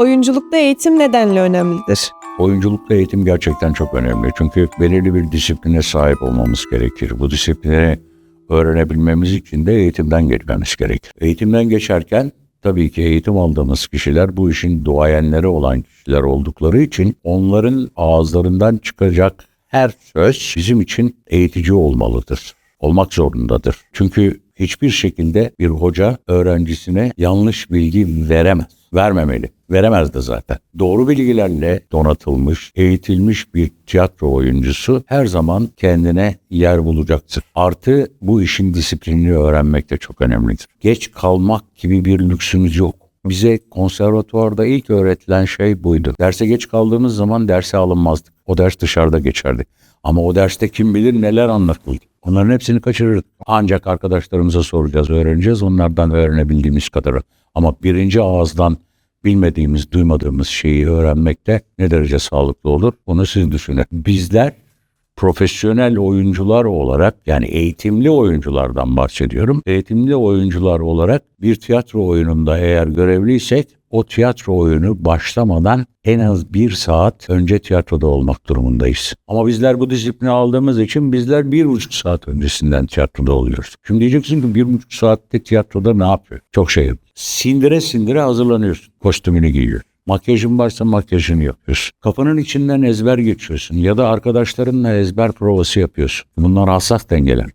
Oyunculukta eğitim nedenle önemlidir? Oyunculukta eğitim gerçekten çok önemli. Çünkü belirli bir disipline sahip olmamız gerekir. Bu disipline öğrenebilmemiz için de eğitimden geçmemiz gerekir. Eğitimden geçerken tabii ki eğitim aldığımız kişiler bu işin duayenleri olan kişiler oldukları için onların ağızlarından çıkacak her söz bizim için eğitici olmalıdır. Olmak zorundadır. Çünkü hiçbir şekilde bir hoca öğrencisine yanlış bilgi veremez. Vermemeli. Veremez de zaten. Doğru bilgilerle donatılmış, eğitilmiş bir tiyatro oyuncusu her zaman kendine yer bulacaktır. Artı bu işin disiplinini öğrenmek de çok önemlidir. Geç kalmak gibi bir lüksümüz yok. Bize konservatuvarda ilk öğretilen şey buydu. Derse geç kaldığımız zaman derse alınmazdık. O ders dışarıda geçerdi. Ama o derste kim bilir neler anlatıldı. Onların hepsini kaçırırdık. Ancak arkadaşlarımıza soracağız, öğreneceğiz. Onlardan öğrenebildiğimiz kadarı. Ama birinci ağızdan bilmediğimiz, duymadığımız şeyi öğrenmekte ne derece sağlıklı olur? Bunu siz düşünün. Bizler profesyonel oyuncular olarak yani eğitimli oyunculardan bahsediyorum. Eğitimli oyuncular olarak bir tiyatro oyununda eğer görevliysek o tiyatro oyunu başlamadan en az bir saat önce tiyatroda olmak durumundayız. Ama bizler bu disiplini aldığımız için bizler bir buçuk saat öncesinden tiyatroda oluyoruz. Şimdi diyeceksin ki bir buçuk saatte tiyatroda ne yapıyor? Çok şey yapıyor. Sindire sindire hazırlanıyorsun. Kostümünü giyiyor. Makyajın varsa makyajını yapıyorsun. Kafanın içinden ezber geçiyorsun ya da arkadaşlarınla ezber provası yapıyorsun. Bunlar hassas dengeler.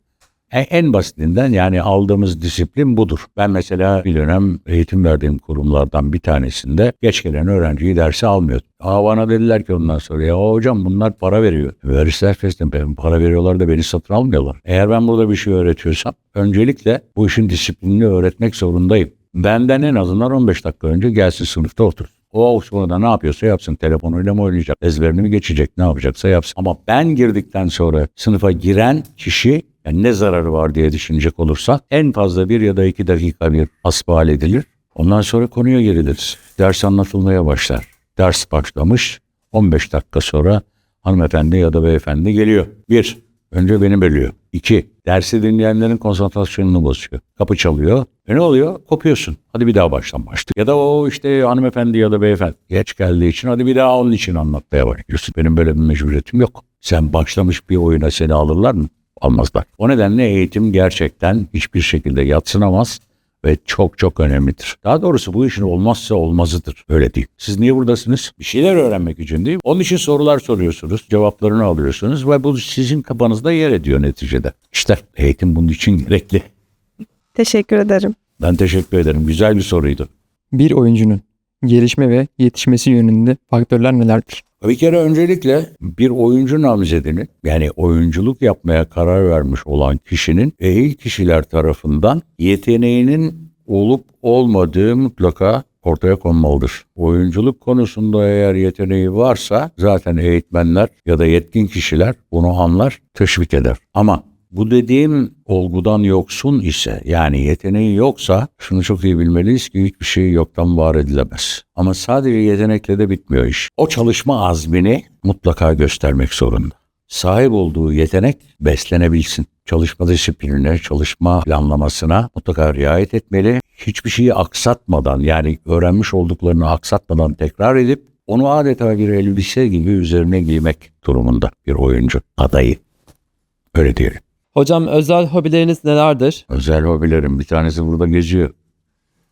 E- En basitinden yani aldığımız disiplin budur. Ben mesela bir dönem eğitim verdiğim kurumlardan bir tanesinde geç gelen öğrenciyi derse almıyordum. Aa dediler ki ondan sonra ya hocam bunlar para veriyor. Verirse herkesten benim para veriyorlar da beni satın almıyorlar. Eğer ben burada bir şey öğretiyorsam öncelikle bu işin disiplinini öğretmek zorundayım. Benden en azından 15 dakika önce gelsin sınıfta otur. O sonra ne yapıyorsa yapsın. Telefonuyla mı oynayacak? Ezberini mi geçecek? Ne yapacaksa yapsın. Ama ben girdikten sonra sınıfa giren kişi yani ne zararı var diye düşünecek olursak en fazla bir ya da iki dakika bir asbal edilir. Ondan sonra konuya giriliriz. Ders anlatılmaya başlar. Ders başlamış. 15 dakika sonra hanımefendi ya da beyefendi geliyor. Bir, önce beni bölüyor. İki, dersi dinleyenlerin konsantrasyonunu bozuyor. Kapı çalıyor. E ne oluyor? Kopuyorsun. Hadi bir daha baştan başla. Ya da o işte hanımefendi ya da beyefendi geç geldiği için hadi bir daha onun için anlatmaya başlıyorsun. Benim böyle bir mecburiyetim yok. Sen başlamış bir oyuna seni alırlar mı? Almazlar. O nedenle eğitim gerçekten hiçbir şekilde yatsınamaz ve çok çok önemlidir. Daha doğrusu bu işin olmazsa olmazıdır. Öyle değil. Siz niye buradasınız? Bir şeyler öğrenmek için değil mi? Onun için sorular soruyorsunuz, cevaplarını alıyorsunuz ve bu sizin kafanızda yer ediyor neticede. İşte eğitim bunun için gerekli. Teşekkür ederim. Ben teşekkür ederim. Güzel bir soruydu. Bir oyuncunun gelişme ve yetişmesi yönünde faktörler nelerdir? Bir kere öncelikle bir oyuncu namzedini yani oyunculuk yapmaya karar vermiş olan kişinin ehil kişiler tarafından yeteneğinin olup olmadığı mutlaka ortaya konmalıdır. Oyunculuk konusunda eğer yeteneği varsa zaten eğitmenler ya da yetkin kişiler bunu anlar, teşvik eder. Ama bu dediğim olgudan yoksun ise yani yeteneği yoksa şunu çok iyi bilmeliyiz ki hiçbir şey yoktan var edilemez. Ama sadece yetenekle de bitmiyor iş. O çalışma azmini mutlaka göstermek zorunda. Sahip olduğu yetenek beslenebilsin. Çalışma disiplinine, çalışma planlamasına mutlaka riayet etmeli. Hiçbir şeyi aksatmadan yani öğrenmiş olduklarını aksatmadan tekrar edip onu adeta bir elbise gibi üzerine giymek durumunda bir oyuncu adayı. Öyle diyelim. Hocam özel hobileriniz nelerdir? Özel hobilerim bir tanesi burada geziyor.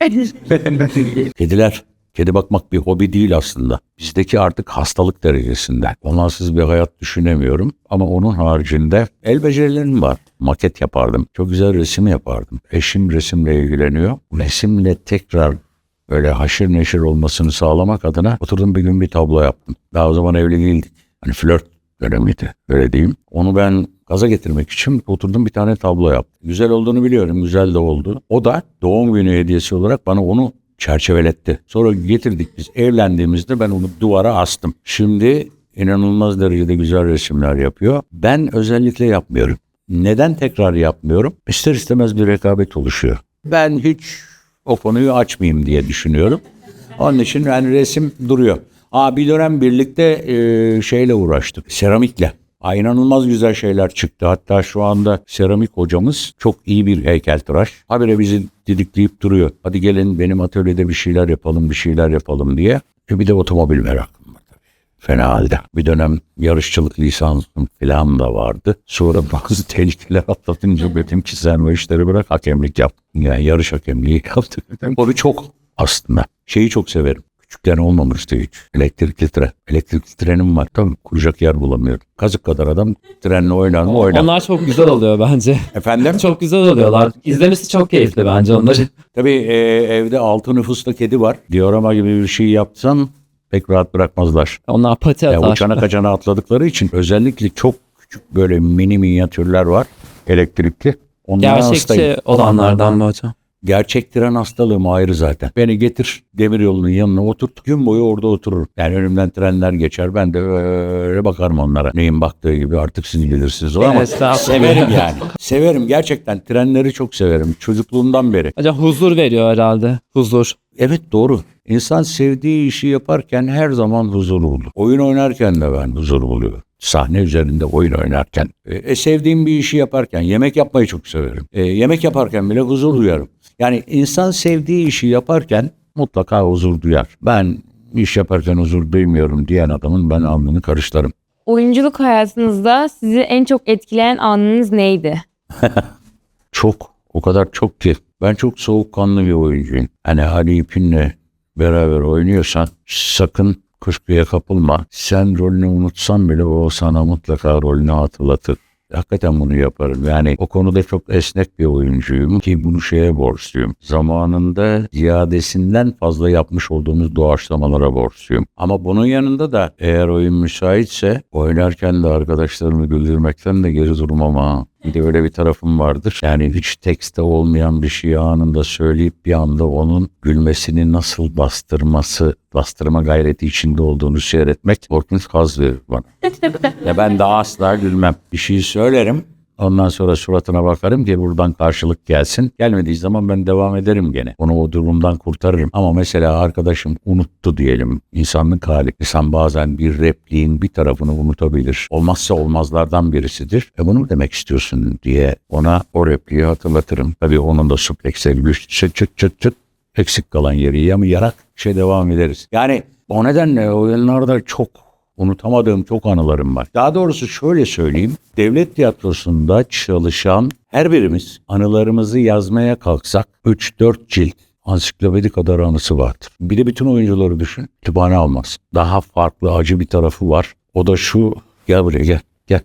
Kediler. Kedi bakmak bir hobi değil aslında. Bizdeki artık hastalık derecesinde. Onlarsız bir hayat düşünemiyorum. Ama onun haricinde el becerilerim var. Maket yapardım. Çok güzel resim yapardım. Eşim resimle ilgileniyor. Resimle tekrar böyle haşır neşir olmasını sağlamak adına oturdum bir gün bir tablo yaptım. Daha o zaman evli değildik. Hani flört dönemiydi. Öyle diyeyim. Onu ben gaza getirmek için oturdum bir tane tablo yaptım. Güzel olduğunu biliyorum. Güzel de oldu. O da doğum günü hediyesi olarak bana onu çerçeveletti. Sonra getirdik biz evlendiğimizde ben onu duvara astım. Şimdi inanılmaz derecede güzel resimler yapıyor. Ben özellikle yapmıyorum. Neden tekrar yapmıyorum? İster istemez bir rekabet oluşuyor. Ben hiç o konuyu açmayayım diye düşünüyorum. Onun için yani resim duruyor. Aa, bir dönem birlikte e, şeyle uğraştık. Seramikle. Aa, inanılmaz güzel şeyler çıktı. Hatta şu anda seramik hocamız çok iyi bir heykeltıraş. Habire bizi didikleyip duruyor. Hadi gelin benim atölyede bir şeyler yapalım, bir şeyler yapalım diye. E bir de otomobil merakım var tabii. Fena halde. Bir dönem yarışçılık lisansım falan da vardı. Sonra bazı tehlikeler atlatınca dedim ki sen o işleri bırak hakemlik yap. Yani yarış hakemliği yaptık. Onu çok aslında. Şeyi çok severim. Küçükken olmamıştı hiç. Elektrikli tren. Elektrikli trenim var. Tabii kuracak yer bulamıyorum. Kazık kadar adam trenle oynar mı oynar. Onlar çok güzel oluyor bence. Efendim? Çok güzel oluyorlar. İzlemesi çok keyifli bence onları. Tabii e, evde altı nüfuslu kedi var. Diorama gibi bir şey yapsam pek rahat bırakmazlar. Onlar pati Ya atar. uçana kaçana atladıkları için özellikle çok küçük böyle mini minyatürler var elektrikli. Onlara hastayım. Gerçekçi olanlardan mı hocam? Gerçek tren hastalığım ayrı zaten. Beni getir demir yolunun yanına oturt. Gün boyu orada otururum. Yani önümden trenler geçer. Ben de öyle bakarım onlara. Neyin baktığı gibi artık siz bilirsiniz o ama severim yani. Severim gerçekten. Trenleri çok severim. Çocukluğumdan beri. Hocam huzur veriyor herhalde. Huzur. Evet doğru. İnsan sevdiği işi yaparken her zaman huzurlu olur. Oyun oynarken de ben huzur buluyorum. Sahne üzerinde oyun oynarken. E, e, sevdiğim bir işi yaparken yemek yapmayı çok severim. E, yemek yaparken bile huzur duyarım. Yani insan sevdiği işi yaparken mutlaka huzur duyar. Ben iş yaparken huzur duymuyorum diyen adamın ben alnını karıştırırım. Oyunculuk hayatınızda sizi en çok etkileyen anınız neydi? Çok. O kadar çok ki. Ben çok soğukkanlı bir oyuncuyum. Hani Ali İpin'le beraber oynuyorsan sakın kuşkuya kapılma. Sen rolünü unutsan bile o sana mutlaka rolünü hatırlatır. Hakikaten bunu yaparım. Yani o konuda çok esnek bir oyuncuyum ki bunu şeye borçluyum. Zamanında ziyadesinden fazla yapmış olduğumuz doğaçlamalara borçluyum. Ama bunun yanında da eğer oyun müsaitse oynarken de arkadaşlarımı güldürmekten de geri durmam ha. Bir de öyle bir tarafım vardır. Yani hiç tekste olmayan bir şeyi anında söyleyip bir anda onun gülmesini nasıl bastırması, bastırma gayreti içinde olduğunu seyretmek korkunç haz verir bana. Ya ben daha asla gülmem. Bir şey söylerim. Ondan sonra suratına bakarım ki buradan karşılık gelsin. Gelmediği zaman ben devam ederim gene. Onu o durumdan kurtarırım. Ama mesela arkadaşım unuttu diyelim. İnsanlık hali. İnsan bazen bir repliğin bir tarafını unutabilir. Olmazsa olmazlardan birisidir. E bunu mu demek istiyorsun diye ona o repliği hatırlatırım. Tabii onun da supleksle gülüş çıt çıt çıt çıt eksik kalan yeri yamayarak şey devam ederiz. Yani o nedenle oyunlarda çok unutamadığım çok anılarım var. Daha doğrusu şöyle söyleyeyim. Devlet tiyatrosunda çalışan her birimiz anılarımızı yazmaya kalksak 3-4 cilt ansiklopedi kadar anısı vardır. Bir de bütün oyuncuları düşün. Kütüphane almaz. Daha farklı acı bir tarafı var. O da şu. Gel buraya gel. Gel.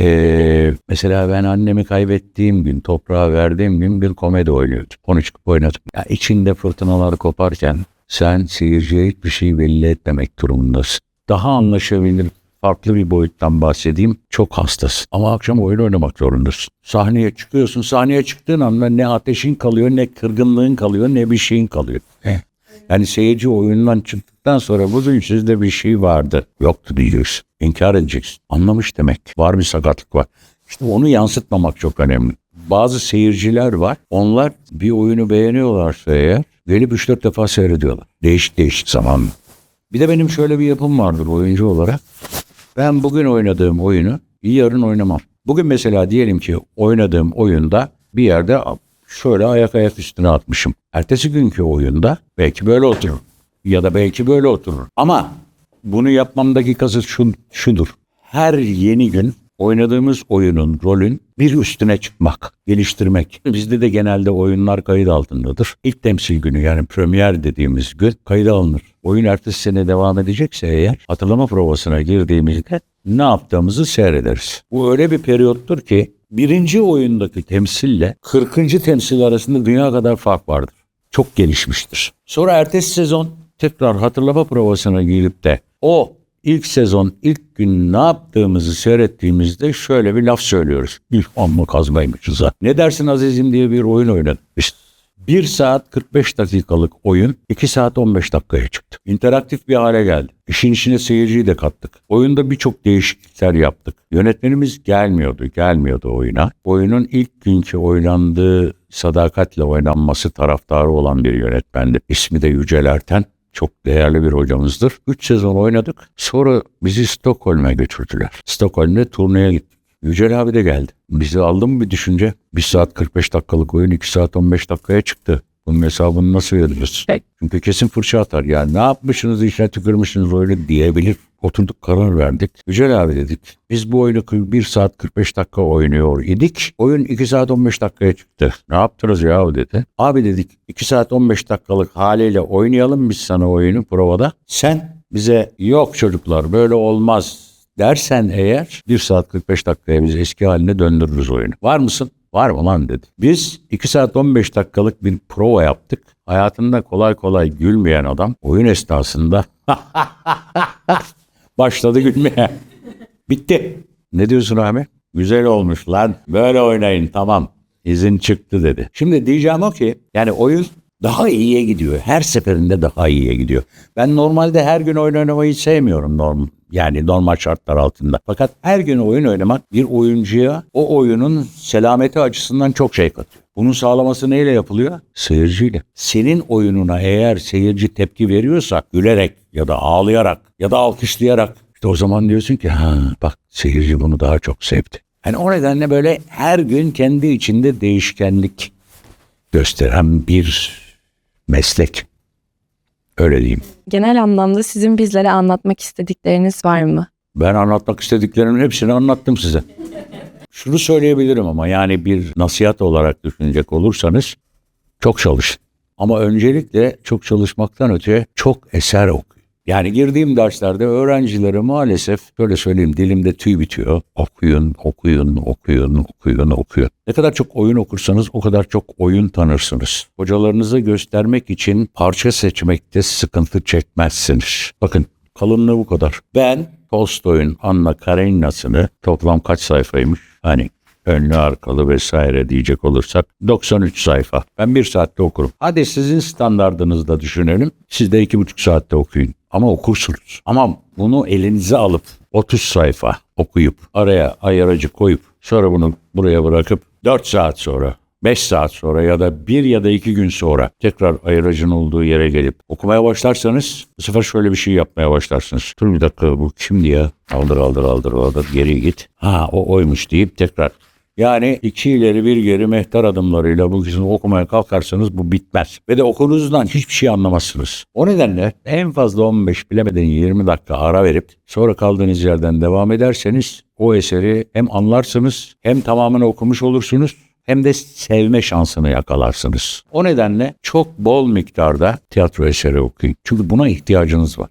Ee, mesela ben annemi kaybettiğim gün, toprağa verdiğim gün bir komedi oynuyordum. Onu çıkıp oynadım. Ya içinde fırtınalar koparken sen seyirciye hiçbir şey belli etmemek durumundasın. Daha anlaşabilir farklı bir boyuttan bahsedeyim. Çok hastasın. Ama akşam oyun oynamak zorundasın. Sahneye çıkıyorsun. Sahneye çıktığın anda ne ateşin kalıyor, ne kırgınlığın kalıyor, ne bir şeyin kalıyor. Yani seyirci oyundan çıktıktan sonra bugün sizde bir şey vardı. Yoktu diyeceksin. İnkar edeceksin. Anlamış demek. Var bir sakatlık var. İşte onu yansıtmamak çok önemli. Bazı seyirciler var. Onlar bir oyunu beğeniyorlarsa eğer gelip 3-4 defa seyrediyorlar. Değişik değişik zaman. Bir de benim şöyle bir yapım vardır oyuncu olarak. Ben bugün oynadığım oyunu yarın oynamam. Bugün mesela diyelim ki oynadığım oyunda bir yerde şöyle ayak ayak üstüne atmışım. Ertesi günkü oyunda belki böyle oturur. Ya da belki böyle oturur. Ama bunu yapmamdaki kasıt şu, şudur. Her yeni gün oynadığımız oyunun, rolün bir üstüne çıkmak, geliştirmek. Bizde de genelde oyunlar kayıt altındadır. İlk temsil günü yani premier dediğimiz gün kayıda alınır. Oyun ertesi sene devam edecekse eğer hatırlama provasına girdiğimizde ne yaptığımızı seyrederiz. Bu öyle bir periyottur ki birinci oyundaki temsille 40. temsil arasında dünya kadar fark vardır. Çok gelişmiştir. Sonra ertesi sezon tekrar hatırlama provasına girip de o ilk sezon ilk gün ne yaptığımızı seyrettiğimizde şöyle bir laf söylüyoruz. İlk amma kazmaymışız. Ne dersin azizim diye bir oyun oynadık. İşte 1 saat 45 dakikalık oyun 2 saat 15 dakikaya çıktı. İnteraktif bir hale geldi. İşin içine seyirciyi de kattık. Oyunda birçok değişiklikler yaptık. Yönetmenimiz gelmiyordu, gelmiyordu oyuna. Oyunun ilk günkü oynandığı sadakatle oynanması taraftarı olan bir yönetmendi. İsmi de Yücel Erten. Çok değerli bir hocamızdır. 3 sezon oynadık. Sonra bizi Stockholm'e götürdüler. Stockholm'de turneye gittik. Yücel abi de geldi. Bizi aldı mı bir düşünce? 1 saat 45 dakikalık oyun 2 saat 15 dakikaya çıktı. Bunun hesabını nasıl veriyorsun? Çünkü kesin fırça atar. Yani ne yapmışsınız işine tükürmüşsünüz oyunu diyebilir. Oturduk karar verdik. Yücel abi dedik. Biz bu oyunu 1 saat 45 dakika oynuyor idik. Oyun 2 saat 15 dakikaya çıktı. Ne yaptınız ya dedi. Abi dedik 2 saat 15 dakikalık haliyle oynayalım biz sana oyunu provada. Sen bize yok çocuklar böyle olmaz dersen eğer 1 saat 45 dakikaya biz eski haline döndürürüz oyunu. Var mısın? Var mı lan dedi. Biz 2 saat 15 dakikalık bir prova yaptık. Hayatında kolay kolay gülmeyen adam oyun esnasında başladı gülmeye. Bitti. Ne diyorsun Ahmet? Güzel olmuş lan. Böyle oynayın tamam. İzin çıktı dedi. Şimdi diyeceğim o ki yani oyun daha iyiye gidiyor. Her seferinde daha iyiye gidiyor. Ben normalde her gün oyun oynamayı sevmiyorum norm yani normal şartlar altında. Fakat her gün oyun oynamak bir oyuncuya o oyunun selameti açısından çok şey katıyor. Bunun sağlaması neyle yapılıyor? Seyirciyle. Senin oyununa eğer seyirci tepki veriyorsa gülerek ya da ağlayarak ya da alkışlayarak işte o zaman diyorsun ki ha bak seyirci bunu daha çok sevdi. Yani o nedenle böyle her gün kendi içinde değişkenlik gösteren bir meslek. Öyle diyeyim. Genel anlamda sizin bizlere anlatmak istedikleriniz var mı? Ben anlatmak istediklerimin hepsini anlattım size. Şunu söyleyebilirim ama yani bir nasihat olarak düşünecek olursanız çok çalışın. Ama öncelikle çok çalışmaktan öte çok eser okuyun. Yani girdiğim derslerde öğrencilere maalesef şöyle söyleyeyim dilimde tüy bitiyor. Okuyun, okuyun, okuyun, okuyun, okuyun. Ne kadar çok oyun okursanız o kadar çok oyun tanırsınız. Hocalarınıza göstermek için parça seçmekte sıkıntı çekmezsiniz. Bakın kalınlığı bu kadar. Ben Tolstoy'un Anna Karenina'sını toplam kaç sayfaymış? Hani önlü arkalı vesaire diyecek olursak 93 sayfa. Ben bir saatte okurum. Hadi sizin standardınızda düşünelim. Siz de iki buçuk saatte okuyun. Ama okursunuz. Ama bunu elinize alıp 30 sayfa okuyup araya ayaracı koyup sonra bunu buraya bırakıp 4 saat sonra 5 saat sonra ya da bir ya da iki gün sonra tekrar ayıracın olduğu yere gelip okumaya başlarsanız bu sefer şöyle bir şey yapmaya başlarsınız. Dur bir dakika bu kimdi ya? Aldır aldır aldır aldır geri git. Ha o oymuş deyip tekrar yani iki ileri bir geri mehter adımlarıyla bu kısmı okumaya kalkarsanız bu bitmez. Ve de okunuzdan hiçbir şey anlamazsınız. O nedenle en fazla 15 bilemeden 20 dakika ara verip sonra kaldığınız yerden devam ederseniz o eseri hem anlarsınız hem tamamını okumuş olursunuz hem de sevme şansını yakalarsınız. O nedenle çok bol miktarda tiyatro eseri okuyun. Çünkü buna ihtiyacınız var.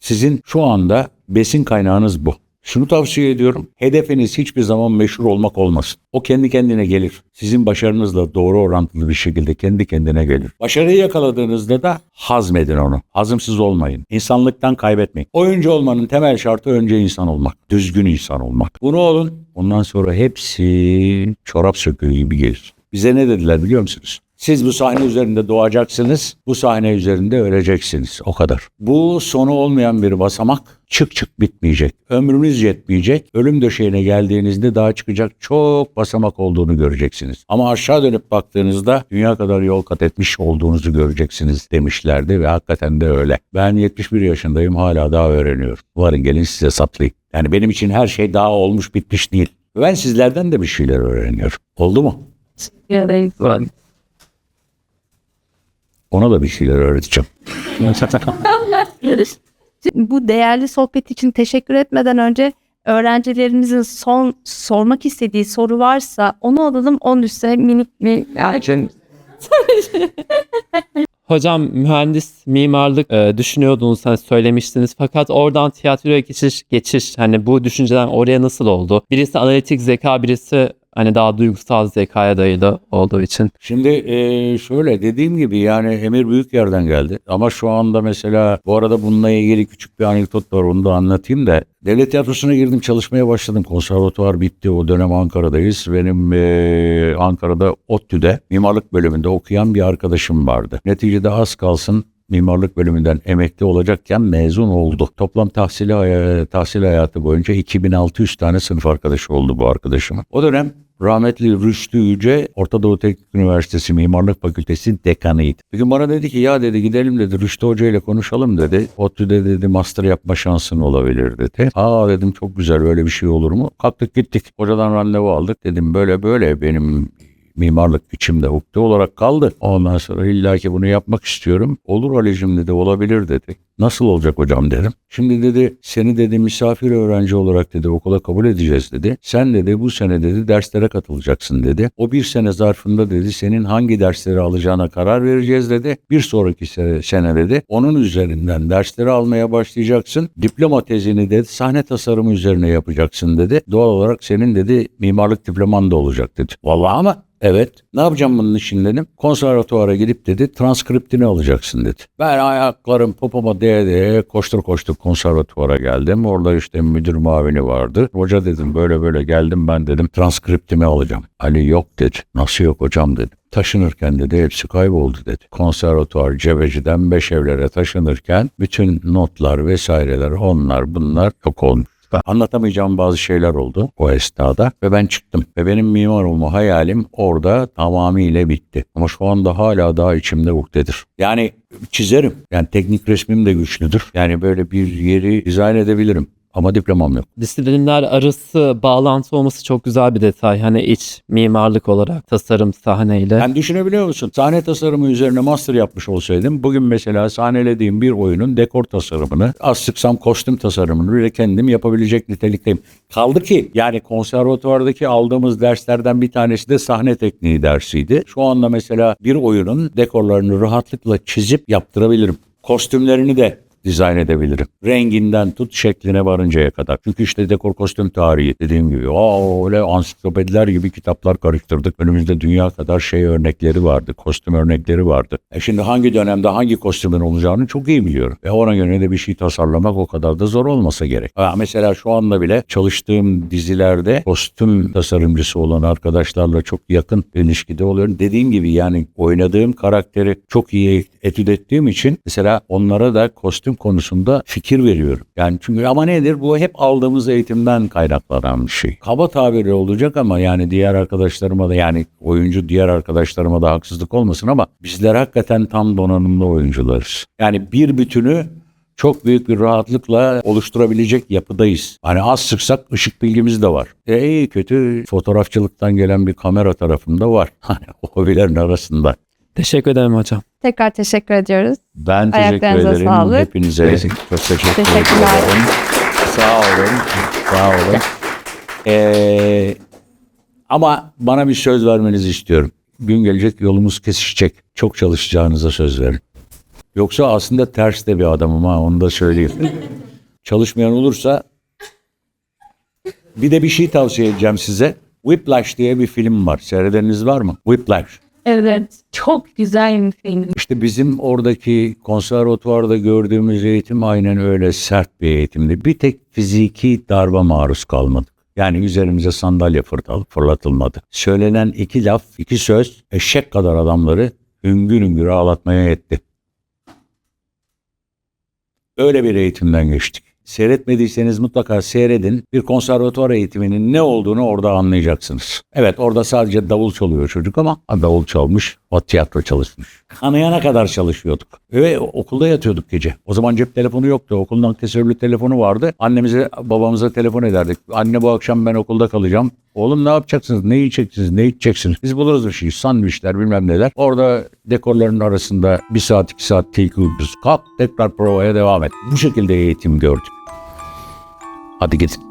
Sizin şu anda besin kaynağınız bu. Şunu tavsiye ediyorum. Hedefiniz hiçbir zaman meşhur olmak olmasın. O kendi kendine gelir. Sizin başarınızla doğru orantılı bir şekilde kendi kendine gelir. Başarıyı yakaladığınızda da hazmedin onu. Hazımsız olmayın. İnsanlıktan kaybetmeyin. Oyuncu olmanın temel şartı önce insan olmak. Düzgün insan olmak. Bunu olun. Ondan sonra hepsi çorap söküğü gibi gelir. Bize ne dediler biliyor musunuz? Siz bu sahne üzerinde doğacaksınız, bu sahne üzerinde öleceksiniz. O kadar. Bu sonu olmayan bir basamak çık çık bitmeyecek. Ömrünüz yetmeyecek. Ölüm döşeğine geldiğinizde daha çıkacak çok basamak olduğunu göreceksiniz. Ama aşağı dönüp baktığınızda dünya kadar yol kat etmiş olduğunuzu göreceksiniz demişlerdi ve hakikaten de öyle. Ben 71 yaşındayım hala daha öğreniyorum. Varın gelin size saplayayım. Yani benim için her şey daha olmuş bitmiş değil. Ben sizlerden de bir şeyler öğreniyorum. Oldu mu? Ona da bir şeyler öğreteceğim. Bu değerli sohbet için teşekkür etmeden önce öğrencilerimizin son sormak istediği soru varsa onu alalım. Onun üstüne minik bir Hocam mühendis, mimarlık e, düşünüyordunuz, hani söylemiştiniz. Fakat oradan tiyatroya geçiş, geçiş hani bu düşünceden oraya nasıl oldu? Birisi analitik zeka, birisi hani daha duygusal zekaya dayalı olduğu için. Şimdi eee, şöyle dediğim gibi yani Emir büyük yerden geldi. Ama şu anda mesela bu arada bununla ilgili küçük bir anekdot var onu da anlatayım da. Devlet tiyatrosuna girdim çalışmaya başladım. Konservatuvar bitti o dönem Ankara'dayız. Benim eee, Ankara'da ODTÜ'de mimarlık bölümünde okuyan bir arkadaşım vardı. Neticede az kalsın mimarlık bölümünden emekli olacakken mezun oldu. Toplam tahsili, haya- tahsil hayatı boyunca 2600 tane sınıf arkadaşı oldu bu arkadaşımın. O dönem rahmetli Rüştü Yüce Orta Doğu Teknik Üniversitesi Mimarlık Fakültesi dekanıydı. Bir gün bana dedi ki ya dedi gidelim dedi Rüştü Hoca ile konuşalım dedi. ODTÜ'de dedi master yapma şansın olabilir dedi. Aa dedim çok güzel öyle bir şey olur mu? Kalktık gittik. Hocadan randevu aldık. Dedim böyle böyle benim mimarlık içimde ukde olarak kaldı. Ondan sonra illaki bunu yapmak istiyorum. Olur Ali'cim dedi olabilir dedi. Nasıl olacak hocam dedim. Şimdi dedi seni dedi misafir öğrenci olarak dedi okula kabul edeceğiz dedi. Sen dedi bu sene dedi derslere katılacaksın dedi. O bir sene zarfında dedi senin hangi dersleri alacağına karar vereceğiz dedi. Bir sonraki sene, sene dedi onun üzerinden dersleri almaya başlayacaksın. Diploma tezini dedi sahne tasarımı üzerine yapacaksın dedi. Doğal olarak senin dedi mimarlık diploman da olacak dedi. Vallahi ama Evet. Ne yapacağım bunun için dedim. Konservatuara gidip dedi transkriptini alacaksın dedi. Ben ayaklarım popoma değe değe koştur koştur konservatuvara geldim. Orada işte müdür mavini vardı. Hoca dedim böyle böyle geldim ben dedim transkriptimi alacağım. Ali yok dedi. Nasıl yok hocam dedim. Taşınırken dedi hepsi kayboldu dedi. Konservatuar Cebeci'den beş evlere taşınırken bütün notlar vesaireler onlar bunlar yok olmuş. Anlatamayacağım bazı şeyler oldu o esnada ve ben çıktım. Ve benim mimar olma hayalim orada tamamıyla bitti. Ama şu anda hala daha içimde ukdedir. Yani çizerim. Yani teknik resmim de güçlüdür. Yani böyle bir yeri dizayn edebilirim. Ama diplomam yok. Disiplinler arası bağlantı olması çok güzel bir detay. Hani iç mimarlık olarak tasarım sahneyle. Yani düşünebiliyor musun? Sahne tasarımı üzerine master yapmış olsaydım bugün mesela sahnelediğim bir oyunun dekor tasarımını, az sıksam kostüm tasarımını bile kendim yapabilecek nitelikteyim. Kaldı ki yani konservatuvardaki aldığımız derslerden bir tanesi de sahne tekniği dersiydi. Şu anda mesela bir oyunun dekorlarını rahatlıkla çizip yaptırabilirim. Kostümlerini de dizayn edebilirim. Renginden tut şekline varıncaya kadar. Çünkü işte dekor kostüm tarihi dediğim gibi. Aa, öyle ansiklopediler gibi kitaplar karıştırdık. Önümüzde dünya kadar şey örnekleri vardı. Kostüm örnekleri vardı. E şimdi hangi dönemde hangi kostümün olacağını çok iyi biliyorum. Ve ona göre de bir şey tasarlamak o kadar da zor olmasa gerek. Ha, mesela şu anda bile çalıştığım dizilerde kostüm tasarımcısı olan arkadaşlarla çok yakın ilişkide oluyorum. Dediğim gibi yani oynadığım karakteri çok iyi etüt ettiğim için mesela onlara da kostüm konusunda fikir veriyorum. Yani çünkü ama nedir? Bu hep aldığımız eğitimden kaynaklanan bir şey. Kaba tabiri olacak ama yani diğer arkadaşlarıma da yani oyuncu diğer arkadaşlarıma da haksızlık olmasın ama bizler hakikaten tam donanımlı oyuncularız. Yani bir bütünü çok büyük bir rahatlıkla oluşturabilecek yapıdayız. Hani az sıksak ışık bilgimiz de var. E iyi kötü fotoğrafçılıktan gelen bir kamera tarafında var. Hani hobilerin arasında. Teşekkür ederim hocam. Tekrar teşekkür ediyoruz. Ben teşekkür ederim. sağlık. Hepinize çok teşekkür Teşekkürler. ederim. Sağ olun. Sağ olun. Ee, ama bana bir söz vermenizi istiyorum. Gün gelecek yolumuz kesişecek. Çok çalışacağınıza söz verin. Yoksa aslında ters de bir adamım ha onu da söyleyeyim. Çalışmayan olursa bir de bir şey tavsiye edeceğim size. Whiplash diye bir film var. Seyredeniniz var mı? Whiplash. Evet. Çok güzel bir film. İşte bizim oradaki konservatuvarda gördüğümüz eğitim aynen öyle sert bir eğitimdi. Bir tek fiziki darba maruz kalmadık. Yani üzerimize sandalye fırlatılmadı. Söylenen iki laf, iki söz eşek kadar adamları hüngür hüngür ağlatmaya yetti. Öyle bir eğitimden geçtik. Seyretmediyseniz mutlaka seyredin. Bir konservatuvar eğitiminin ne olduğunu orada anlayacaksınız. Evet orada sadece davul çalıyor çocuk ama davul çalmış, o tiyatro çalışmış. Kanayana kadar çalışıyorduk. Ve okulda yatıyorduk gece. O zaman cep telefonu yoktu. Okulun ankesörlü telefonu vardı. Annemize, babamıza telefon ederdik. Anne bu akşam ben okulda kalacağım. Oğlum ne yapacaksınız? Ne yiyeceksiniz? Ne içeceksiniz? Biz buluruz bir şey. Sandviçler bilmem neler. Orada dekorların arasında bir saat iki saat tilki uykusu. Kalk tekrar provaya devam et. Bu şekilde eğitim gördük. Hadi gidin.